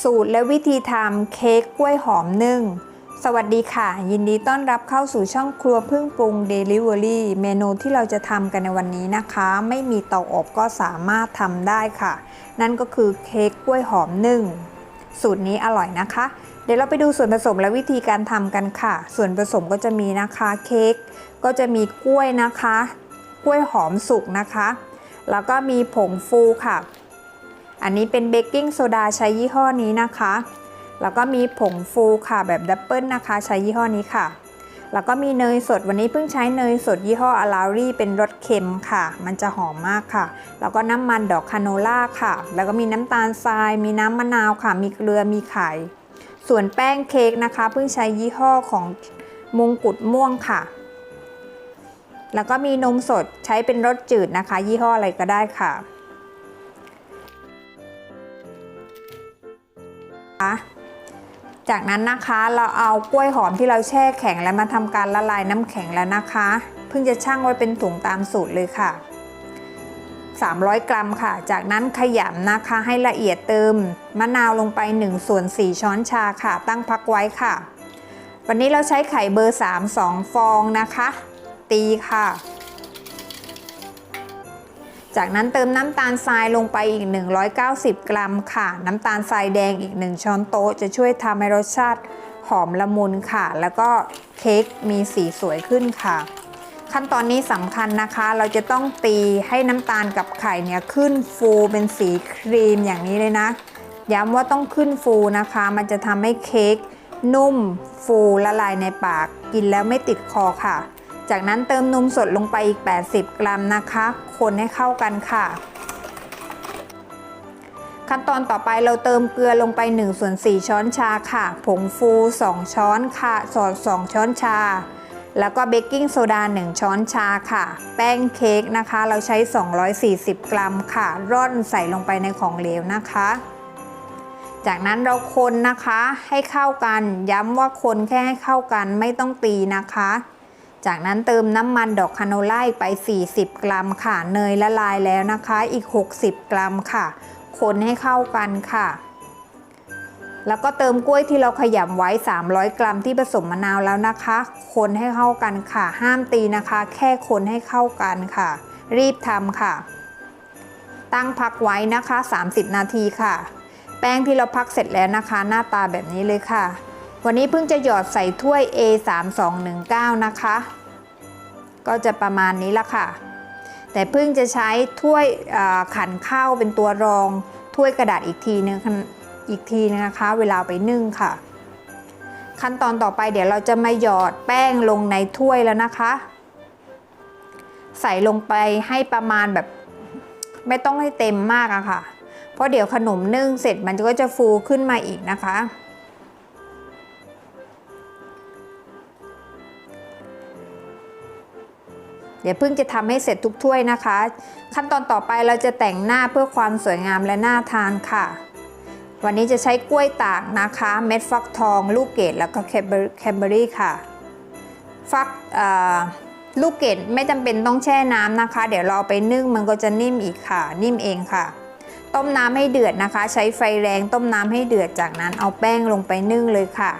สูตรและวิธีทำเค้กกล้วยหอมนึ่ง สวัสดีค่ะ ยินดีต้อนรับเข้าสู่ช่องครัวพึ่งปรุง Delivery เมนูที่เราจะทำกันในวันนี้นะคะ ไม่มีเตาอบก็สามารถทำได้ค่ะ นั่นก็คือเค้กกล้วยหอมนึ่ง สูตรนี้อร่อยนะคะ เดี๋ยวเราไปดูส่วนผสมและวิธีการทำกันค่ะ ส่วนผสมก็จะมีนะคะเค้กก็จะมีกล้วยนะคะ กล้วยหอมสุกนะคะ แล้วก็มีผงฟูค่ะ อันนี้เป็นเบกกิ้งโซดาใช้ยี่ห้อนี้นะคะ แล้วก็มีผงฟูค่ะแบบดับเบิลนะคะ ใช้ยี่ห้อนี้ค่ะ แล้วก็มีเนยสดวันนี้เพิ่งใช้เนยสดยี่ห้ออารารี่เป็นรสเค็มค่ะ มันจะหอมมากค่ะ แล้วก็น้ำมันดอกคาโนล่าค่ะ แล้วก็มีน้ำตาลทราย มีน้ำมะนาวค่ะ มีเกลือมีไข่ ส่วนแป้งเค้กนะคะเพิ่งใช้ยี่ห้อของมงกุฎม่วงค่ะ แล้วก็มีนมสดใช้เป็นรสจืดนะคะ ยี่ห้ออะไรก็ได้ค่ะ จากนั้นนะคะเราเอากล้วยหอมที่เราแช่แข็งแล้วมาทำการละลายน้ำแข็งแล้วนะคะ เพิ่งจะชั่งไว้เป็นถุงตามสูตรเลยค่ะ 300 กรัมค่ะ จากนั้นขยำนะคะให้ละเอียดเติมมะนาวลงไป1ส่วน4ช้อนชาค่ะ ตั้งพักไว้ค่ะ วันนี้เราใช้ไข่เบอร์ 3 2 ฟองนะคะ ตีค่ะ จากนั้นเติมน้ำตาลทรายลงไปอีก 190 กรัมค่ะ น้ำตาลทรายแดงอีก 1 ช้อนโต๊ะ จะช่วยทำให้รสชาติหอมละมุนค่ะ แล้วก็เค้กมีสีสวยขึ้นค่ะ ขั้นตอนนี้สำคัญนะคะ เราจะต้องตีให้น้ำตาลกับไข่เนี่ยขึ้นฟูเป็นสีครีมอย่างนี้เลยนะ ย้ำว่าต้องขึ้นฟูนะคะ มันจะทำให้เค้กนุ่มฟูละลายในปาก กินแล้วไม่ติดคอค่ะ จากนั้นเติมนมสดลงไปอีก 80 กรัมนะคะ คนให้เข้ากันค่ะ ขั้นตอนต่อไปเราเติมเกลือลงไป1ส่วน4ช้อนชาค่ะ ผงฟู 2 ช้อนค่ะสอด2ช้อนชา แล้วก็เบกกิ้งโซดา 1 ช้อนชาค่ะ แป้งเค้กนะคะ เราใช้ 240 กรัมค่ะ ร่อนใส่ลงไปในของเหลวนะคะจากนั้นเราคนนะคะให้เข้ากัน ย้ำว่าคนแค่ให้เข้ากันไม่ต้องตีนะคะ จากนั้นเติมน้ำมันดอกคาโนล่าอีกไป 40 กรัมค่ะ เนยละลายแล้วนะคะอีก 60 กรัมค่ะ คนให้เข้ากันค่ะ แล้วก็เติมกล้วยที่เราขยำไว้ 300 กรัมที่ผสมมะนาวแล้วนะคะ คนให้เข้ากันค่ะ ห้ามตีนะคะ แค่คนให้เข้ากันค่ะ รีบทำค่ะ ตั้งพักไว้นะคะ 30 นาทีค่ะ แป้งที่เราพักเสร็จแล้วนะคะ หน้าตาแบบนี้เลยค่ะ วันนี้เพิ่งจะหยอดใส่ถ้วย A3219 นะคะ ก็จะประมาณนี้ละค่ะ แต่เพิ่งจะใช้ถ้วยขันข้าวเป็นตัวรองถ้วยกระดาษอีกทีนึงอีกทีนะคะ เวลาไปนึ่งค่ะ ขั้นตอนต่อไปเดี๋ยวเราจะมาหยอดแป้งลงในถ้วยแล้วนะคะ ใส่ลงไปให้ประมาณแบบ ไม่ต้องให้เต็มมากอะค่ะ เพราะเดี๋ยวขนมนึ่งเสร็จมันก็จะฟูขึ้นมาอีกนะคะ เดี๋ยวเพิ่งจะทำให้เสร็จทุกถ้วยนะคะ ขั้นตอนต่อไปเราจะแต่งหน้าเพื่อความสวยงามและน่าทานค่ะ วันนี้จะใช้กล้วยตากนะคะ เม็ดฟักทอง ลูกเกดแล้วก็แคมเบอรี่ค่ะฟักลูกเกดไม่จำเป็นต้องแช่น้ำนะคะ เดี๋ยวเราไปนึ่งมันก็จะนิ่มอีกค่ะ นิ่มเองค่ะ ต้มน้ำให้เดือดนะคะ ใช้ไฟแรงต้มน้ำให้เดือดจากนั้นเอาแป้งลงไปนึ่งเลยค่ะ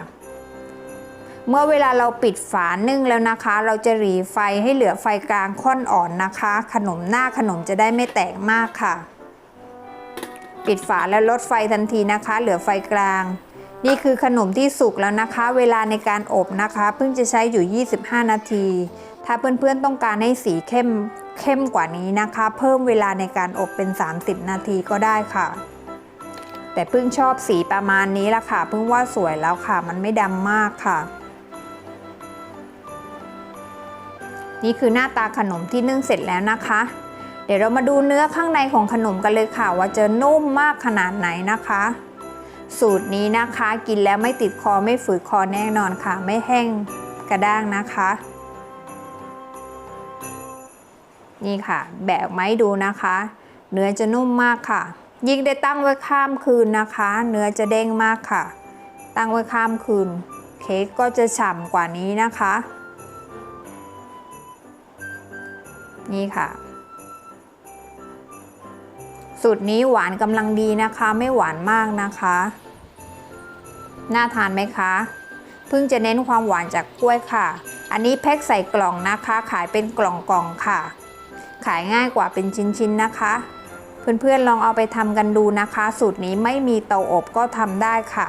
เมื่อเวลาเราปิดฝานึ่งแล้วนะคะ เราจะหรีไฟให้เหลือไฟกลางค่อนอ่อนนะคะ ขนมหน้าขนมจะได้ไม่แตกมากค่ะ ปิดฝาแล้วลดไฟทันทีนะคะ เหลือไฟกลาง นี่คือขนมที่สุกแล้วนะคะ เวลาในการอบนะคะ เพิ่งจะใช้อยู่ 25 นาที ถ้าเพื่อนๆต้องการให้สีเข้มเข้มกว่านี้นะคะ เพิ่มเวลาในการอบเป็น 30 นาทีก็ได้ค่ะ แต่เพิ่งชอบสีประมาณนี้ละค่ะเพิ่งว่าสวยแล้วค่ะ มันไม่ดำมากค่ะ นี่คือหน้าตาขนมที่นึ่งเสร็จแล้วนะคะ เดี๋ยวเรามาดูเนื้อข้างในของขนมกันเลยค่ะ ว่าจะนุ่มมากขนาดไหนนะคะ สูตรนี้นะคะกินแล้วไม่ติดคอไม่ฝืดคอแน่นอนค่ะ ไม่แห้งกระด้างนะคะ นี่ค่ะ แบกไม้ดูนะคะ เนื้อจะนุ่มมากค่ะ ยิ่งได้ตั้งไว้ข้ามคืนนะคะ เนื้อจะเด้งมากค่ะ ตั้งไว้ข้ามคืน เค้กก็จะฉ่ำกว่านี้นะคะ นี่ค่ะ สูตรนี้หวานกำลังดีนะคะ ไม่หวานมากนะคะ น่าทานไหมคะเพิ่งจะเน้นความหวานจากกล้วยค่ะ อันนี้แพ็คใส่กล่องนะคะ ขายเป็นกล่องๆค่ะ ขายง่ายกว่าเป็นชิ้นๆนะคะ เพื่อนๆลองเอาไปทำกันดูนะคะ สูตรนี้ไม่มีเตาอบก็ทำได้ค่ะ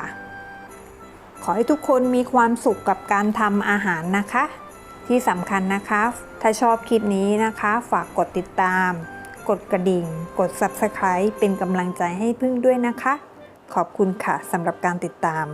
ขอให้ทุกคนมีความสุขกับการทำอาหารนะคะ ที่สำคัญนะคะ ถ้าชอบคลิปนี้นะคะ ฝากกดติดตาม กดกระดิ่ง กด Subscribe เป็นกำลังใจให้พึ่งด้วยนะคะ ขอบคุณค่ะสำหรับการติดตาม